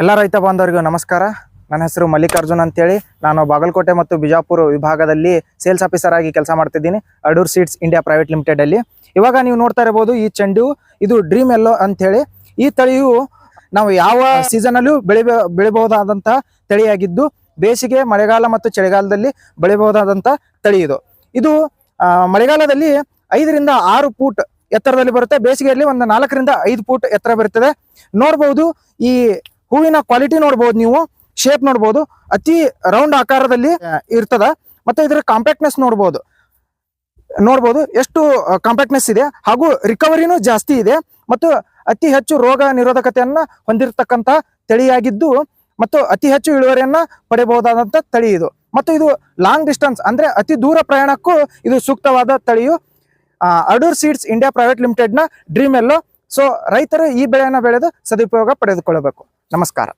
ಎಲ್ಲ ರೈತ ಬಾಂಧವರಿಗೂ ನಮಸ್ಕಾರ. ನನ್ನ ಹೆಸರು ಮಲ್ಲಿಕಾರ್ಜುನ್ ಅಂತೇಳಿ. ನಾನು ಬಾಗಲಕೋಟೆ ಮತ್ತು ಬಿಜಾಪುರ ವಿಭಾಗದಲ್ಲಿ ಸೇಲ್ಸ್ ಆಫೀಸರ್ ಆಗಿ ಕೆಲಸ ಮಾಡ್ತಿದ್ದೀನಿ, Adur seeds India private limited ಅಲ್ಲಿ. ಇವಾಗ ನೀವು ನೋಡ್ತಾ ಇರಬಹುದು ಈ ಚೆಂಡು, ಇದು ಡ್ರೀಮ್ ಎಲ್ಲೋ ಅಂತೇಳಿ. ಈ ತಳಿಯು ನಾವು ಯಾವ ಸೀಸನ್ ಅಲ್ಲೂ ಬೆಳಿಬಹುದಾದಂತಹ ತಳಿಯಾಗಿದ್ದು, ಬೇಸಿಗೆ, ಮಳೆಗಾಲ ಮತ್ತು ಚಳಿಗಾಲದಲ್ಲಿ ಬೆಳಿಬಹುದಾದಂತಹ ತಳಿ ಇದು. ಇದು ಮಳೆಗಾಲದಲ್ಲಿ ಐದರಿಂದ ಆರು ಫೂಟ್ ಎತ್ತರದಲ್ಲಿ ಬರುತ್ತೆ. ಬೇಸಿಗೆಯಲ್ಲಿ ಒಂದು ನಾಲ್ಕರಿಂದ ಐದು ಫೂಟ್ ಎತ್ತರ ಬರುತ್ತದೆ. ನೋಡಬಹುದು ಈ ಹೂವಿನ ಕ್ವಾಲಿಟಿ ನೋಡ್ಬೋದು ನೀವು ಶೇಪ್ ನೋಡ್ಬೋದು, ಅತಿ ರೌಂಡ್ ಆಕಾರದಲ್ಲಿ ಇರ್ತದ. ಮತ್ತೆ ಇದರ ಕಾಂಪ್ಯಾಕ್ಟ್ನೆಸ್ ನೋಡ್ಬೋದು. ನೋಡ್ಬೋದು ಎಷ್ಟು ಕಾಂಪ್ಯಾಕ್ಟ್ನೆಸ್ ಇದೆ. ಹಾಗೂ ರಿಕವರಿನೂ ಜಾಸ್ತಿ ಇದೆ. ಮತ್ತು ಅತಿ ಹೆಚ್ಚು ರೋಗ ನಿರೋಧಕತೆಯನ್ನ ಹೊಂದಿರತಕ್ಕಂತ ತಳಿಯಾಗಿದ್ದು, ಮತ್ತು ಅತಿ ಹೆಚ್ಚು ಇಳುವರಿಯನ್ನ ಪಡೆಯಬಹುದಾದಂತ ತಳಿ ಇದು. ಮತ್ತು ಇದು ಲಾಂಗ್ ಡಿಸ್ಟೆನ್ಸ್ ಅಂದ್ರೆ ಅತಿ ದೂರ ಪ್ರಯಾಣಕ್ಕೂ ಇದು ಸೂಕ್ತವಾದ ತಳಿಯು ಅಡೂರ್ ಸೀಡ್ಸ್ ಇಂಡಿಯಾ ಪ್ರೈವೇಟ್ ಲಿಮಿಟೆಡ್ನ ಡ್ರೀಮ್ ಎಲ್ಲೋ ಸೊ ರೈತರು ಈ ಬೆಳೆಯನ್ನು ಬೆಳೆದು ಸದುಪಯೋಗ ಪಡೆದುಕೊಳ್ಳಬೇಕು. ನಮಸ್ಕಾರ.